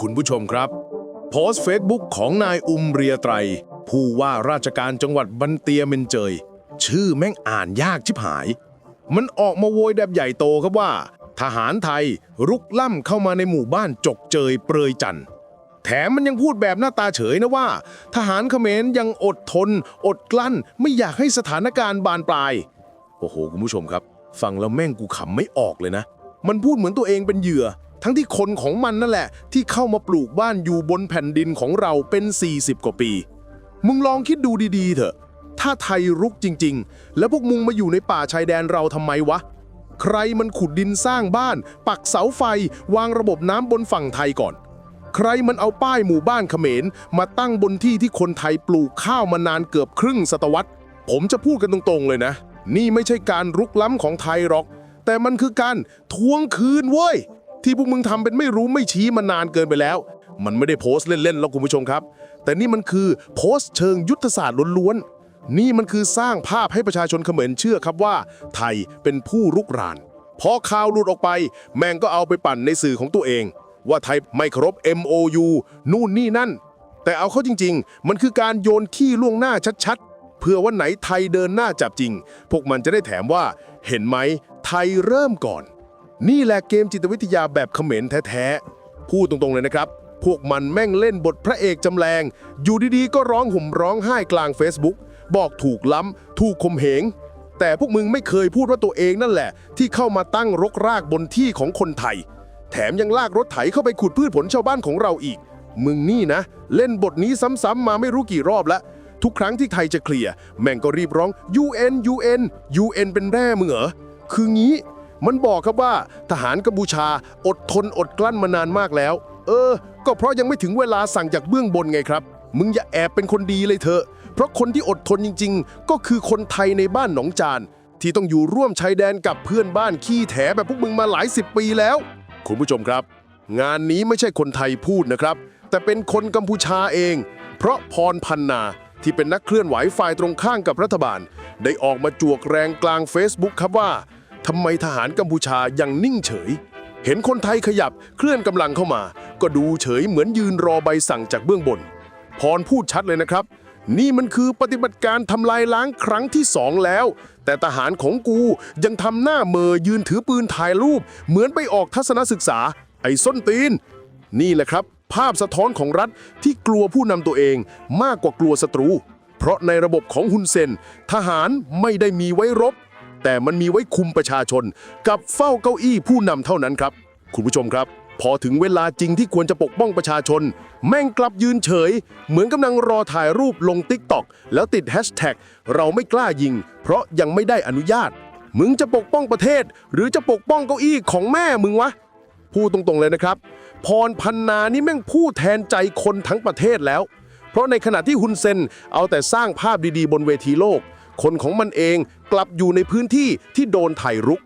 คุณผู้ชมครับ โพสต์เฟซบุ๊กของนายอุมเรียไตร ผู้ว่าราชการจังหวัดบันเตียเมนเจย ชื่อแม่งอ่านยากชิบหาย มันออกมาโวยแบบใหญ่โตครับว่า ทหารไทยรุกล่ำเข้ามาในหมู่บ้านจกเจยเปรยจันทร์แถมมันยังพูดแบบหน้าตาเฉยนะว่า ทหารเขมรยังอดทน อดกลั้น ไม่อยากให้สถานการณ์บานปลาย โอ้โห คุณผู้ชมครับ ฟังแล้วแม่งกูขำไม่ออกเลยนะ มันพูดเหมือนตัวเองเป็นเหยื่อ ทั้งที่คนของมันนั่นแหละ ที่เข้ามาปลูกบ้านอยู่บนแผ่นดินของเราเป็น 40 กว่าปี มึงลองคิดดูดีๆ เถอะ ถ้าไทยรุกจริง ๆ แล้วพวกมึงมาอยู่ในป่าชายแดนเราทำไมวะ ใครมันขุดดินสร้างบ้าน ปักเสาไฟ วางระบบน้ำบนฝั่งไทยก่อน ใครมันเอาป้ายหมู่บ้านเขมร มาตั้งบนที่ที่คนไทยปลูกข้าวมานานเกือบครึ่งศตวรรษ ผมจะพูดกันตรงๆ เลยนะ นี่ไม่ใช่การรุกล้ำของไทยหรอก แต่มันคือการทวงคืนเว้ย ที่พวกมึงทำเป็นไม่รู้ไม่ชี้มานานเกินไปแล้ว มันไม่ได้โพสต์เล่นๆแล้วคุณผู้ชมครับ แต่นี่มันคือโพสต์เชิงยุทธศาสตร์ล้วนๆนี่มันคือสร้างภาพให้ประชาชนเขมรเชื่อครับว่า ไทยเป็นผู้รุกรานพอข่าวหลุดออกไป แม่งก็เอาไปปั่นในสื่อของตัวเอง ว่าไทยไม่เคารพ MOU นู่นนี่นั่น แต่เอาเข้าจริง ๆ มันคือการโยนขี้ล่วงหน้าชัดๆ เพื่อวันไหนไทยเดินหน้าจับจริง พวกมันจะได้แถมว่า เห็นไหมไทยเริ่มก่อน นี่แหละเกมจิตวิทยาแบบเขมรแท้ๆ พูดตรงๆเลยนะครับ พวกมันแม่งเล่นบทพระเอกจำแรง อยู่ดีๆ ก็ร้องห่มร้องไห้กลาง Facebook บอกถูกล้ำ ถูกข่มเหง แต่พวกมึงไม่เคยพูดว่าตัวเองนั่นแหละ ที่เข้ามาตั้งรกรากบนที่ของคนไทย แถมยังลากรถไถเข้าไปขุดพืชผลชาวบ้านของเราอีก มึงนี่นะ เล่นบทนี้ซ้ำๆมาไม่รู้กี่รอบแล้วทุกครั้งที่ไทยจะเคลียร์แม่งก็รีบร้อง UN UN UN เป็นแร่มึงเหรอคืองี้ มันบอกครับว่าทหารกัมพูชาอดทนอดกลั้นมานานมากแล้ว เออ ก็เพราะยังไม่ถึงเวลาสั่งจากเบื้องบนไงครับ มึงอย่าแอบเป็นคนดีเลยเถอะ เพราะคนที่อดทนจริง ๆ ก็คือคนไทยในบ้านหนองจาน ที่ต้องอยู่ร่วมชายแดนกับเพื่อนบ้านขี้แถแบบพวกมึงมาหลายสิบปีแล้ว คุณผู้ชมครับ งานนี้ไม่ใช่คนไทยพูดนะครับ แต่เป็นคนกัมพูชาเอง เพราะพรพันนาที่เป็นนักเคลื่อนไหวฝ่ายตรงข้ามกับรัฐบาล ได้ออกมาจวกแรงกลาง Facebook ครับว่า ทำไมทหารกัมพูชายังนิ่งเฉย เห็นคนไทยขยับเคลื่อนกำลังเข้ามา ก็ดูเฉยเหมือนยืนรอใบสั่งจากเบื้องบน พรพูดชัดเลยนะครับ นี่มันคือปฏิบัติการทำลายล้างครั้งที่สองแล้ว แต่ทหารของกูยังทำหน้าเมอยืนถือปืนถ่ายรูป เหมือนไปออกทัศนศึกษา ไอ้ส้นตีน นี่แหละครับ ภาพสะท้อนของรัฐที่กลัวผู้นำตัวเองมากกว่ากลัวศัตรู เพราะในระบบของฮุนเซน ทหารไม่ได้มีไว้รบ แต่มันมีไว้คุมประชาชน กับเฝ้าเก้าอี้ผู้นำเท่านั้นครับ คุณผู้ชมครับ พอถึงเวลาจริงที่ควรจะปกป้องประชาชน แม่งกลับยืนเฉย เหมือนกำลังรอถ่ายรูปลงติ๊กต็อกแล้วติดแฮชแท็กเราไม่กล้ายิง เพราะยังไม่ได้อนุญาต มึงจะปกป้องประเทศ หรือจะปกป้องเก้าอี้ของแม่มึงวะพูดตรงๆเลยนะครับ พรพันนานี่แม่งพูดแทนใจคนทั้งประเทศแล้ว เพราะในขณะที่ฮุนเซนเอาแต่สร้างภาพดีๆ บนเวทีโลก คนของมันเองกลับอยู่ในพื้นที่ที่โดนไถ่รุก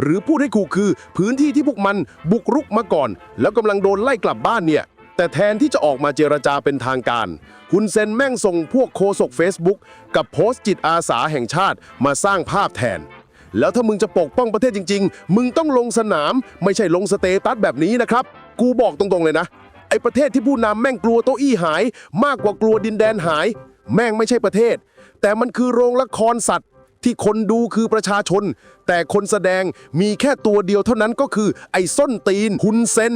หรือพูดให้ถูกคือพื้นที่ที่พวกมันบุกรุกมาก่อน แล้วกำลังโดนไล่กลับบ้านเนี่ยแต่แทนที่จะออกมาเจรจาเป็นทางการฮุนเซนแม่งส่งพวกโคศก Facebook กับโพสต์จิตอาสาแห่งชาติมาสร้างภาพแทน แล้วถ้ามึงจะปกป้องประเทศจริง ๆ มึงต้องลงสนามไม่ใช่ลงสเตตัสแบบนี้นะครับ กูบอกตรงๆเลยนะ ไอประเทศที่ผู้นำแม่งกลัวโต๊ะอี้หาย มากกว่ากลัวดินแดนหาย แม่งไม่ใช่ประเทศ แต่มันคือโรงละครสัตว์ ที่คนดูคือประชาชน แต่คนแสดงมีแค่ตัวเดียวเท่านั้นก็คือ ไอ้ส้นตีนฮุนเซน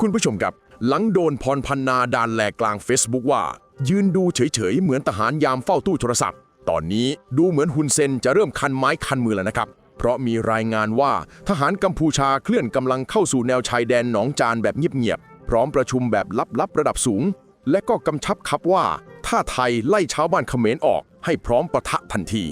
คุณผู้ชมครับ หลังโดนพรพันนาดานแหลกกลาง Facebook ว่า ยืนดูเฉยๆ เหมือนทหารยามเฝ้าตู้โทรศัพท์ ตอนนี้ดูเหมือนฮุนเซนจะเริ่มคันไม้คันมือแล้วนะครับเพราะมีรายงานว่าทหารกัมพูชาเคลื่อนกำลังเข้าสู่แนวชายแดนหนองจานแบบเงียบๆ พร้อมประชุมแบบลับๆ ระดับสูง และก็กำชับครับว่า ถ้าไทยไล่ชาวบ้านเขมรออก ให้พร้อมปะทะทันที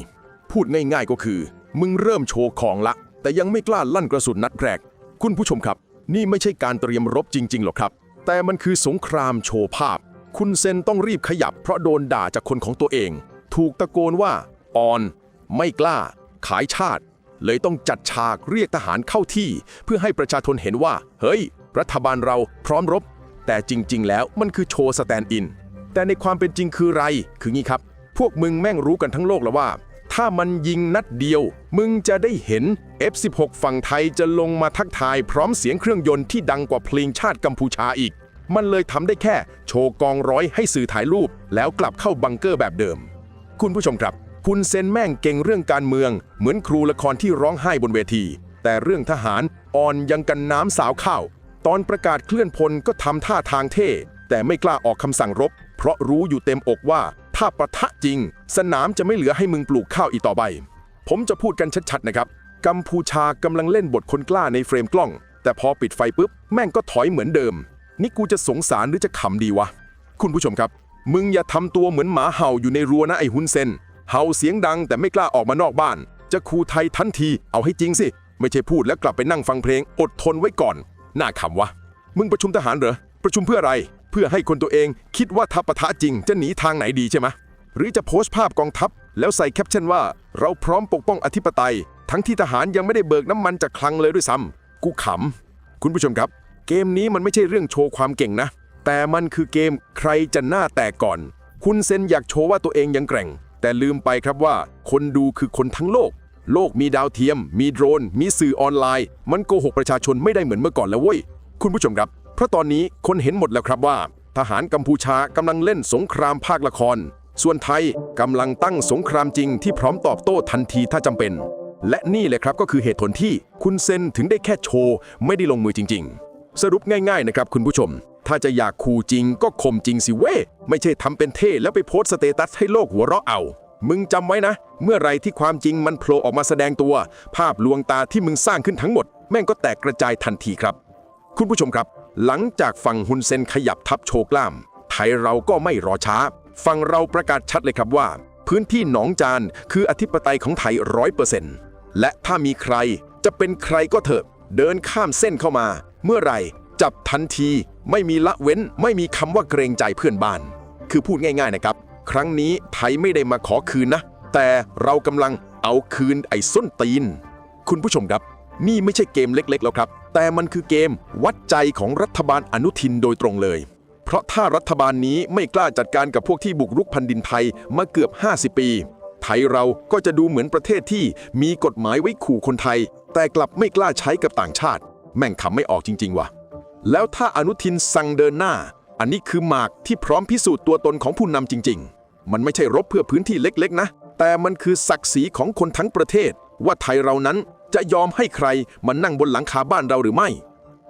พูดง่ายๆก็คือ มึงเริ่มโชว์ของละ แต่ยังไม่กล้าลั่นกระสุนนัดแรก คุณผู้ชมครับ นี่ไม่ใช่การเตรียมรบจริงๆหรอกครับ แต่มันคือสงครามโชว์ภาพ คุณเซนต้องรีบขยับ เพราะโดนด่าจากคนของตัวเอง ถูกตะโกนว่าอ่อน ไม่กล้า ขายชาติ เลยต้องจัดฉากเรียกทหารเข้าที่ เพื่อให้ประชาชนเห็นว่า เฮ้ย รัฐบาลเราพร้อมรบ แต่จริง ๆ แล้วมันคือโชว์สแตนด์อินแต่ในความเป็นจริงคือไร คืองี้ครับ พวกมึงแม่งรู้กันทั้งโลกแล้วว่า ถ้ามันยิงนัดเดียว มึงจะได้เห็น F16 ฝั่งไทยจะลงมาทักทายพร้อมเสียงเครื่องยนต์ที่ดังกว่าเพลงชาติกัมพูชาอีก มันเลยทำได้แค่โชว์กองร้อยให้สื่อถ่ายรูป แล้วกลับเข้าบังเกอร์แบบเดิม คุณผู้ชมครับ คุณเซนแม่งเก่งเรื่องการเมือง เหมือนครูละครที่ร้องไห้บนเวที แต่เรื่องทหารอ่อนยังกันน้ำสาวข้าวตอนประกาศเคลื่อนพลก็ทำท่าทางเท่ แต่ไม่กล้าออกคำสั่งรบ เพราะรู้อยู่เต็มอกว่า ถ้าปะทะจริง สนามจะไม่เหลือให้มึงปลูกข้าวอีกต่อไป ผมจะพูดกันชัดๆนะครับ กัมพูชากำลังเล่นบทคนกล้าในเฟรมกล้อง แต่พอปิดไฟปุ๊บ แม่งก็ถอยเหมือนเดิม นี่กูจะสงสารหรือจะขำดีวะ คุณผู้ชมครับ มึงอย่าทำตัวเหมือนหมาเห่าอยู่ในรั้วนะไอ้ฮุนเซน เห่าเสียงดังแต่ไม่กล้าออกมานอกบ้าน จะคูไทยทันที เอาให้จริงสิ ไม่ใช่พูดแล้วกลับไปนั่งฟังเพลง อดทนไว้ก่อน น่าขำวะ มึงประชุมทหารเหรอ ประชุมเพื่ออะไร พื่อให้คนตัวเองคิดว่าถ้าปะทะจริงจะหนีทางไหนดีใช่ไหมหรือจะโพสต์ภาพกองทัพ แล้วใส่แคปชั่นว่า เราพร้อมปกป้องอธิปไตย ทั้งที่ทหารยังไม่ได้เบิกน้ำมันจากคลังเลยด้วยซ้ำกูขำคุณผู้ชมครับ เกมนี้มันไม่ใช่เรื่องโชว์ความเก่งนะ แต่มันคือเกมใครจะหน้าแตกก่อน คุณเซนอยากโชว์ว่าตัวเองยังแกร่ง แต่ลืมไปครับว่า คนดูคือคนทั้งโลก โลกมีดาวเทียม มีโดรน มีสื่อออนไลน์ มันโกหกประชาชนไม่ได้เหมือนเมื่อก่อนแล้วเว้ยคุณผู้ชมครับ เพราะตอนนี้คนเห็นหมดแล้วครับว่า ทหารกัมพูชากำลังเล่นสงครามภาคละคร ส่วนไทยกำลังตั้งสงครามจริงที่พร้อมตอบโต้ทันทีถ้าจำเป็น และนี่แหละครับก็คือเหตุผลที่คุณเซนถึงได้แค่โชว์ ไม่ได้ลงมือจริง ๆ สรุปง่ายๆนะครับคุณผู้ชม ถ้าจะอยากคูจริงก็ข่มจริงสิเว้ยไม่ใช่ทำเป็นเท่แล้วไปโพสต์สเตตัสให้โลกหัวเราะเอามึงจำไว้นะ เมื่อไรที่ความจริงมันโผล่ออกมาแสดงตัว ภาพลวงตาที่มึงสร้างขึ้นทั้งหมด แม่งก็แตกกระจายทันทีครับ คุณผู้ชมครับ หลังจากฝั่งฮุนเซนขยับทัพโชกล้าม ไทยเราก็ไม่รอช้า ฝั่งเราประกาศชัดเลยครับว่า พื้นที่หนองจานคืออธิปไตยของไทยร้อยเปอร์เซ็นต์และถ้ามีใครจะเป็นใครก็เถอะ เดินข้ามเส้นเข้ามา เมื่อไหร่จับทันทีไม่มีละเว้นไม่มีคำว่าเกรงใจเพื่อนบ้าน คือพูดง่าย ๆนะครับ ครั้งนี้ไทยไม่ได้มาขอคืนนะ แต่เรากำลังเอาคืนไอ้ส้นตีน คุณผู้ชมครับ นี่ไม่ใช่เกมเล็ก ๆ แล้วครับ แต่มันคือเกมวัดใจของรัฐบาลอนุทินโดยตรงเลย เพราะถ้ารัฐบาลนี้ไม่กล้าจัดการกับพวกที่บุกรุกแผ่นดินไทยมาเกือบ 50 ปี ไทยเราก็จะดูเหมือนประเทศที่มีกฎหมายไว้ขู่คนไทย แต่กลับไม่กล้าใช้กับต่างชาติ แม่งขำไม่ออกจริง ๆ ว่ะ แล้วถ้าอนุทินสั่งเดินหน้า อันนี้คือหมากที่พร้อมพิสูจน์ตัวตนของผู้นำจริง ๆ มันไม่ใช่รบเพื่อพื้นที่เล็ก ๆ นะ แต่มันคือศักดิ์ศรีของคนทั้งประเทศ ว่าไทยเรานั้น จะยอมให้ใครมานั่งบนหลังคาบ้านเราหรือไม่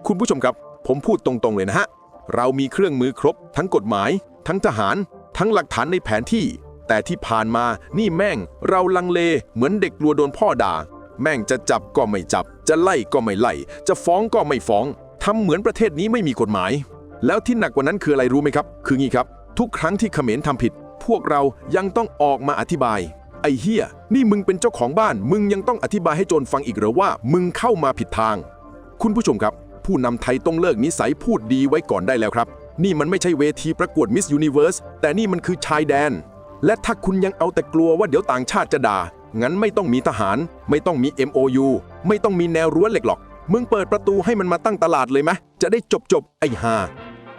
คุณผู้ชมครับ ผมพูดตรงๆเลยนะฮะ เรามีเครื่องมือครบ ทั้งกฎหมาย ทั้งทหาร ทั้งหลักฐานในแผนที่ แต่ที่ผ่านมานี่แม่ง เราลังเลเหมือนเด็กกลัวโดนพ่อด่า แม่งจะจับก็ไม่จับ จะไล่ก็ไม่ไล่ จะฟ้องก็ไม่ฟ้องทำเหมือนประเทศนี้ไม่มีกฎหมาย แล้วที่หนักกว่านั้นคืออะไรรู้ไหมครับ คืองี้ครับ ทุกครั้งที่เขมรทำผิด พวกเรายังต้องออกมาอธิบาย อ้เฮียนี่มึงเป็นเจ้าของบ้าน มึงยังต้องอธิบายให้โจรฟังอีกเหรอว่า มึงเข้ามาผิดทาง คุณผู้ชมครับ ผู้นำไทยต้องเลิกนิสัยพูดดีไว้ก่อนได้แล้วครับ นี่มันไม่ใช่เวทีประกวดมิสยูนิเว r ร์สแต่นี่มันคือชายแดน และถ้าคุณยังเอาแต่กลัวว่าเดี๋ยวต่างชาติจะด่า งั้นไม่ต้องมีทหาร ไม่ต้องมี MOU ไม่ต้องมีแนวรั้วเหล็กหรอก มึงเปิดประตูให้มันมาตั้งตลาดเลยไหมจะได้จบจบๆไอ้ห่า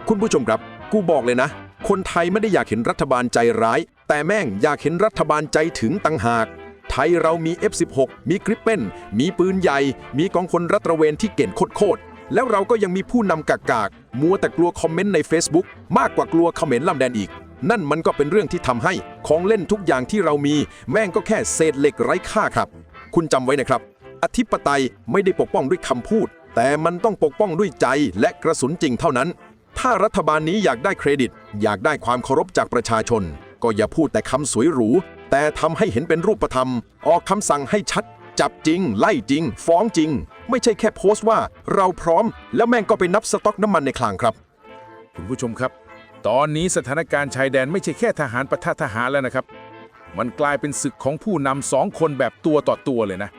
คุณผู้ชมครับ กูบอกเลยนะ คนไทยไม่ได้อยากเห็นรัฐบาลใจร้าย แต่แม่งอยากเห็นรัฐบาลใจถึงตังหาก ไทยเรามี F16 มีกริปเป้นมีปืนใหญ่ มีกองพลรัตระเวนที่เก่งโคตรแล้วเราก็ยังมีผู้นำกากากๆมัวแต่กลัวคอมเมนต์ใน Facebook มากกว่ากลัวคอมเมนต์ลำแดนอีก นั่นมันก็เป็นเรื่องที่ทำให้ของเล่นทุกอย่างที่เรามี แม่งก็แค่เศษเหล็กไร้ค่าครับ คุณจำไว้นะครับ อธิปไตยไม่ได้ปกป้องด้วยคำพูด แต่มันต้องปกป้องด้วยใจและกระสุนจริงเท่านั้น ถ้ารัฐบาลนี้อยากได้เครดิต อยากได้ความเคารพจากประชาชน ก็อย่าพูดแต่คำสวยหรู แต่ทำให้เห็นเป็นรูปธรรม ออกคำสั่งให้ชัด จับจริง ไล่จริง ฟ้องจริง ไม่ใช่แค่โพสต์ว่าเราพร้อม แล้วแม่งก็ไปนับสต็อกน้ำมันในคลังครับ คุณผู้ชมครับ ตอนนี้สถานการณ์ชายแดนไม่ใช่แค่ทหารปะทะทหารแล้วนะครับ มันกลายเป็นศึกของผู้นำสองคนแบบตัวต่อตัวเลยนะ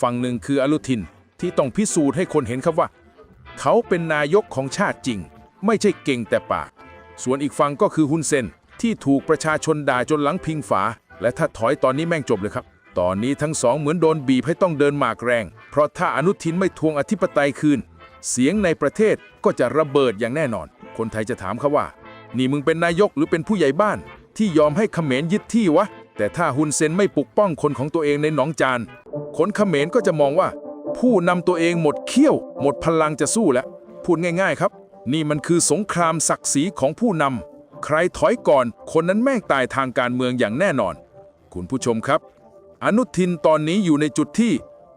ฝั่งหนึ่งคืออนุทินที่ต้องพิสูจน์ให้คนเห็นครับว่า เขาเป็นนายกของชาติจริง ไม่ใช่เก่งแต่ปาก ส่วนอีกฝั่งก็คือฮุนเซน ที่ถูกประชาชนด่าจนหลังพิงฝา และถ้าถอยตอนนี้แม่งจบเลยครับ ตอนนี้ทั้งสองเหมือนโดนบีบให้ต้องเดินหมากแรง เพราะถ้าอนุทินไม่ทวงอธิปไตยคืน เสียงในประเทศก็จะระเบิดอย่างแน่นอน คนไทยจะถามเขาว่า นี่มึงเป็นนายกหรือเป็นผู้ใหญ่บ้าน ที่ยอมให้เขมรยึดที่วะ แต่ถ้าฮุนเซนไม่ปกป้องคนของตัวเองในหนองจาน คนเขมรก็จะมองว่า ผู้นำตัวเองหมดเขี้ยว หมดพลังจะสู้แล้ว พูดง่าย ๆ ครับ นี่มันคือสงครามศักดิ์ศรีของผู้นำ ใครถอยก่อน คนนั้นแม่งตายทางการเมืองอย่างแน่นอน คุณผู้ชมครับ อนุทินตอนนี้อยู่ในจุดที่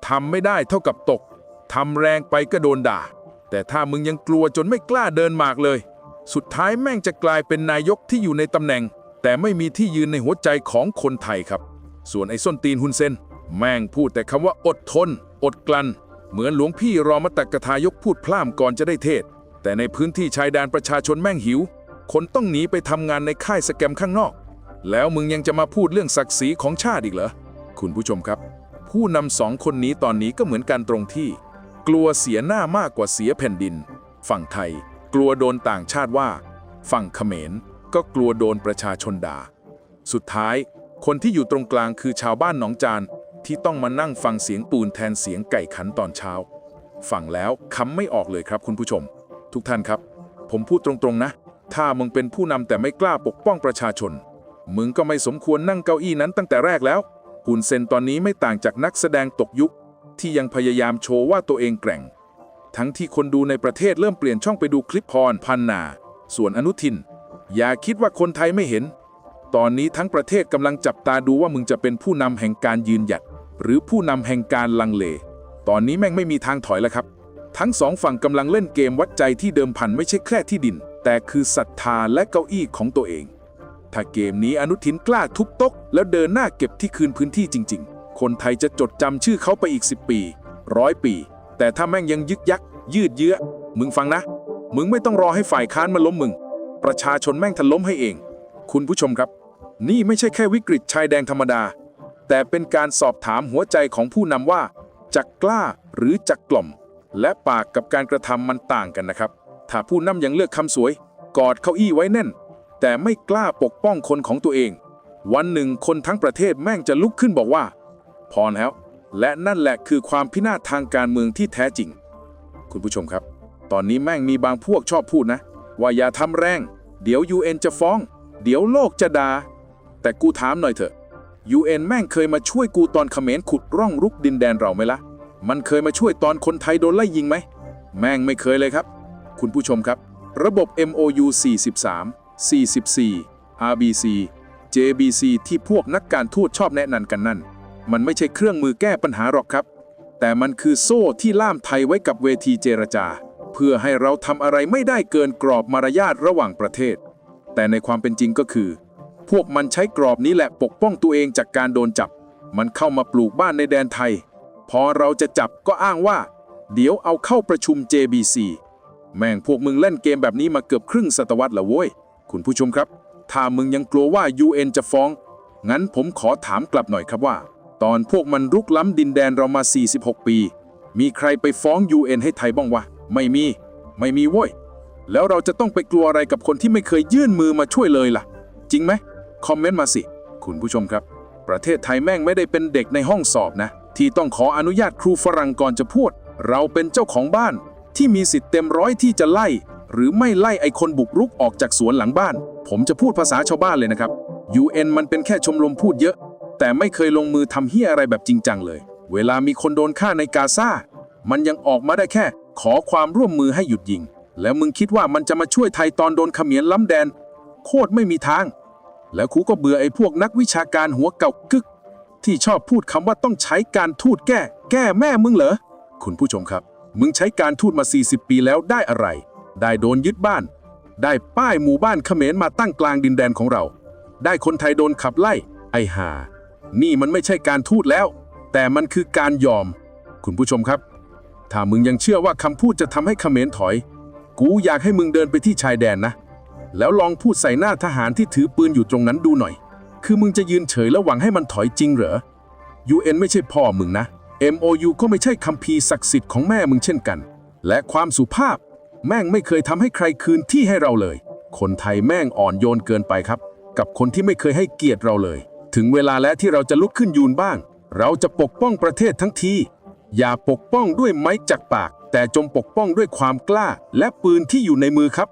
ทำไม่ได้เท่ากับตกทำแรงไปก็โดนด่า แต่ถ้ามึงยังกลัวจนไม่กล้าเดินหมากเลย สุดท้ายแม่งจะกลายเป็นนายกที่อยู่ในตำแหน่ง แต่ไม่มีที่ยืนในหัวใจของคนไทยครับ ส่วนไอ้ส้นตีนฮุนเซนแม่งพูดแต่คำว่าอดทน อดกลั้น เหมือนหลวงพี่รอมตักกทายกพูดพล่ามก่อนจะได้เทศ แต่ในพื้นที่ชายแดนประชาชนแม่งหิว คนต้องหนีไปทำงานในค่ายสแกมข้างนอก แล้วมึงยังจะมาพูดเรื่องศักดิ์ศรีของชาติอีกเหรอ คุณผู้ชมครับ ผู้นำสองคนนี้ตอนนี้ก็เหมือนกันตรงที่ กลัวเสียหน้ามากกว่าเสียแผ่นดิน ฝั่งไทย กลัวโดนต่างชาติว่า ฝั่งเขมร ก็กลัวโดนประชาชนด่า สุดท้าย คนที่อยู่ตรงกลางคือชาวบ้านหนองจานที่ต้องมานั่งฟังเสียงปูนแทนเสียงไก่ขันตอนเช้า ฟังแล้วคำไม่ออกเลยครับคุณผู้ชม ทุกท่านครับ ผมพูดตรงๆนะ ถ้ามึงเป็นผู้นำแต่ไม่กล้าปกป้องประชาชน มึงก็ไม่สมควรนั่งเก้าอี้นั้นตั้งแต่แรกแล้วฮุนเซนตอนนี้ไม่ต่างจากนักแสดงตกยุค ที่ยังพยายามโชว์ว่าตัวเองแกร่ง ทั้งที่คนดูในประเทศเริ่มเปลี่ยนช่องไปดูคลิปพรพันนา ส่วนอนุทิน อย่าคิดว่าคนไทยไม่เห็น ตอนนี้ทั้งประเทศกำลังจับตาดูว่ามึงจะเป็นผู้นำแห่งการยืนหยัด หรือผู้นำแห่งการลังเล ตอนนี้แม่งไม่มีทางถอยแล้วครับ ทั้งสองฝั่งกำลังเล่นเกมวัดใจที่เดิมพันไม่ใช่แค่ที่ดิน แต่คือศรัทธาและเก้าอี้ของตัวเอง ถ้าเกมนี้อนุทินกล้าทุบโต๊ะแล้วเดินหน้าเก็บที่คืนพื้นที่จริง ๆ คนไทยจะจดจำชื่อเขาไปอีก 10 ปีร้อยปี แต่ถ้าแม่งยังยึกยัก ยืดเยื้อ มึงฟังนะ มึงไม่ต้องรอให้ฝ่ายค้านมาล้มมึง ประชาชนแม่งถล่มให้เอง คุณผู้ชมครับ นี่ไม่ใช่แค่วิกฤตชายแดงธรรมดา แต่เป็นการสอบถามหัวใจของผู้นำว่าจะกกล้าหรือจะกล่อม และปากกับการกระทำมันต่างกันนะครับ ถ้าผู้นำยังเลือกคำสวย กอดเก้าอี้ไว้แน่น แต่ไม่กล้าปกป้องคนของตัวเอง วันหนึ่งคนทั้งประเทศแม่งจะลุกขึ้นบอกว่า พอแล้ว และนั่นแหละคือความพินาศทางการเมืองที่แท้จริง คุณผู้ชมครับ ตอนนี้แม่งมีบางพวกชอบพูดนะ ว่าอย่าทำแรง เดี๋ยว UN จะฟ้อง เดี๋ยวโลกจะดา่าแต่กูถามหน่อยเถอะ UN แม่งเคยมาช่วยกูตอนเขมรขุดร่องรุกดินแดนเราไหมละ่ะมันเคยมาช่วยตอนคนไทยโดนไล่ยิงไหม แม่งไม่เคยเลยครับ คุณผู้ชมครับ ระบบ MOU 43 44 RBC JBC ที่พวกนักการทูตชอบแนะนำกันนั่น มันไม่ใช่เครื่องมือแก้ปัญหาหรอกครับ แต่มันคือโซ่ที่ล่ามไทยไว้กับเวทีเจรจา เพื่อให้เราทำอะไรไม่ได้เกินกรอบมารยาทระหว่างประเทศ แต่ในความเป็นจริงก็คือ พวกมันใช้กรอบนี้แหละปกป้องตัวเองจากการโดนจับ มันเข้ามาปลูกบ้านในแดนไทย พอเราจะจับก็อ้างว่า เดี๋ยวเอาเข้าประชุม JBC แม่งพวกมึงเล่นเกมแบบนี้มาเกือบครึ่งศตวรรษแล้วโว้ย คุณผู้ชมครับ ถ้ามึงยังกลัวว่า UN จะฟ้อง งั้นผมขอถามกลับหน่อยครับว่า ตอนพวกมันรุกล้ำดินแดนเรามา 46 ปี มีใครไปฟ้อง UN ให้ไทยบ้างวะ ไม่มี ไม่มีโว้ย แล้วเราจะต้องไปกลัวอะไรกับคนที่ไม่เคยยื่นมือมาช่วยเลยล่ะ จริงไหม คอมเมนต์มาสิ คุณผู้ชมครับ ประเทศไทยแม่งไม่ได้เป็นเด็กในห้องสอบนะ ที่ต้องขออนุญาตครูฝรั่งก่อนจะพูด เราเป็นเจ้าของบ้าน ที่มีสิทธิ์เต็มร้อยที่จะไล่ หรือไม่ไล่ไอคนบุกรุกออกจากสวนหลังบ้าน ผมจะพูดภาษาชาวบ้านเลยนะครับ UN มันเป็นแค่ชมรมพูดเยอะ แต่ไม่เคยลงมือทำเฮียอะไรแบบจริงจังเลย เวลามีคนโดนฆ่าในกาซา มันยังออกมาได้แค่ ขอความร่วมมือให้หยุดยิง แล้วมึงคิดว่ามันจะมาช่วยไทยตอนโดนเขมียนล้ำแดน โคตรไม่มีทาง แล้วครูก็เบื่อไอ้พวกนักวิชาการหัวเก่ากึก ที่ชอบพูดคำว่าต้องใช้การทูตแก้ แก้แม่มึงเหรอ คุณผู้ชมครับ มึงใช้การทูตมา 40 ปีแล้วได้อะไร ได้โดนยึดบ้าน ได้ป้ายหมู่บ้านเขมรมาตั้งกลางดินแดนของเรา ได้คนไทยโดนขับไล่ ไอ้ห่านี่มันไม่ใช่การทูตแล้ว แต่มันคือการยอม คุณผู้ชมครับ ถ้ามึงยังเชื่อว่าคำพูดจะทำให้เขมรถอย กูอยากให้มึงเดินไปที่ชายแดนนะ แล้วลองพูดใส่หน้าทหารที่ถือปืนอยู่ตรงนั้นดูหน่อย คือมึงจะยืนเฉยแล้วหวังให้มันถอยจริงเหรอ UN ไม่ใช่พ่อมึงนะ MOU ก็ไม่ใช่คัมภีศักดิ์สิทธิ์ของแม่มึงเช่นกัน และความสุภาพ แม่งไม่เคยทำให้ใครคืนที่ให้เราเลย คนไทยแม่งอ่อนโยนเกินไปครับ กับคนที่ไม่เคยให้เกียรติเราเลย ถึงเวลาแล้วที่เราจะลุกขึ้นยืนบ้าง เราจะปกป้องประเทศทั้งที อย่าปกป้องด้วยไม้จากปาก แต่จงปกป้องด้วยความกล้า และปืนที่อยู่ในมือครับ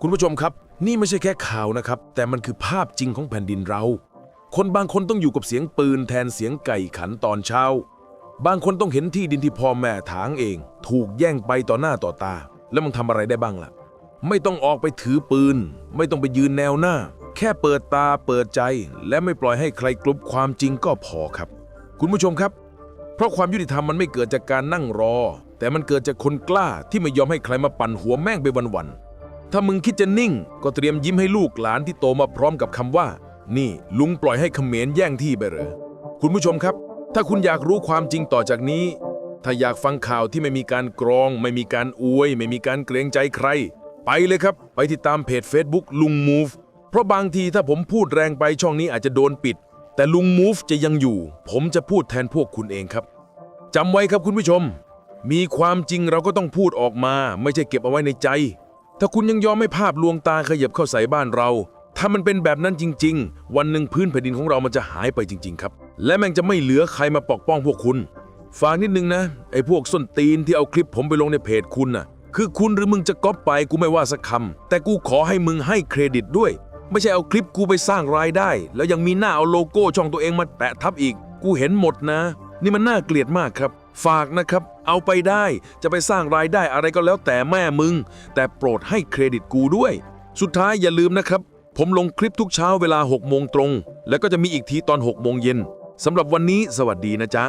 คุณผู้ชมครับ นี่ไม่ใช่แค่ข่าวนะครับ แต่มันคือภาพจริงของแผ่นดินเรา คนบางคนต้องอยู่กับเสียงปืนแทนเสียงไก่ขันตอนเช้า บางคนต้องเห็นที่ดินที่พ่อแม่ถางเอง ถูกแย่งไปต่อหน้าต่อตา แล้วมึงทำอะไรได้บ้างล่ะ ไม่ต้องออกไปถือปืน ไม่ต้องไปยืนแนวหน้า แค่เปิดตาเปิดใจ และไม่ปล่อยให้ใครกลุบความจริงก็พอครับ คุณผู้ชมครับ เพราะความยุติธรรมมันไม่เกิดจากการนั่งรอ แต่มันเกิดจากคนกล้าที่ไม่ยอมให้ใครมาปั่นหัวแม่งไปวันๆถ้ามึงคิดจะนิ่ง ก็เตรียมยิ้มให้ลูกหลานที่โตมาพร้อมกับคำว่า นี่ลุงปล่อยให้เขมรแย่งที่ไปเหรอคุณผู้ชมครับ ถ้าคุณอยากรู้ความจริงต่อจากนี้ ถ้าอยากฟังข่าวที่ไม่มีการกรอง ไม่มีการอวย ไม่มีการเกรงใจใคร ไปเลยครับ ไปติดตามเพจ Facebook ลุง Move เพราะบางทีถ้าผมพูดแรงไปช่องนี้อาจจะโดนปิด แต่ลุง Move จะยังอยู่ ผมจะพูดแทนพวกคุณเองครับจำไว้ครับคุณผู้ชม มีความจริงเราก็ต้องพูดออกมา ไม่ใช่เก็บเอาไว้ในใจ ถ้าคุณยังยอมให้ภาพลวงตาขยับเข้าใส่บ้านเรา ถ้ามันเป็นแบบนั้นจริง ๆ วันหนึ่งพื้นแผ่นดินของเรามันจะหายไปจริง ๆ ครับ และแม่งจะไม่เหลือใครมาปกป้องพวกคุณฝากนิดนึงนะไอ้พวกส้นตีนที่เอาคลิปผมไปลงในเพจคุณน่ะ คือคุณหรือมึงจะก๊อปไปกูไม่ว่าสักคำแต่กูขอให้มึงให้เครดิตด้วย ไม่ใช่เอาคลิปกูไปสร้างรายได้ แล้วยังมีหน้าเอาโลโก้ช่องตัวเองมาแปะทับอีก กูเห็นหมดนะ นี่มันน่าเกลียดมากครับ ฝากนะครับ เอาไปได้จะไปสร้างรายได้อะไรก็แล้วแต่แม่มึง แต่โปรดให้เครดิตกูด้วย สุดท้ายอย่าลืมนะครับ ผมลงคลิปทุกเช้าเวลา6โมงตรง แล้วก็จะมีอีกทีตอน6โมงเย็นสำหรับวันนี้สวัสดีนะจ๊ะ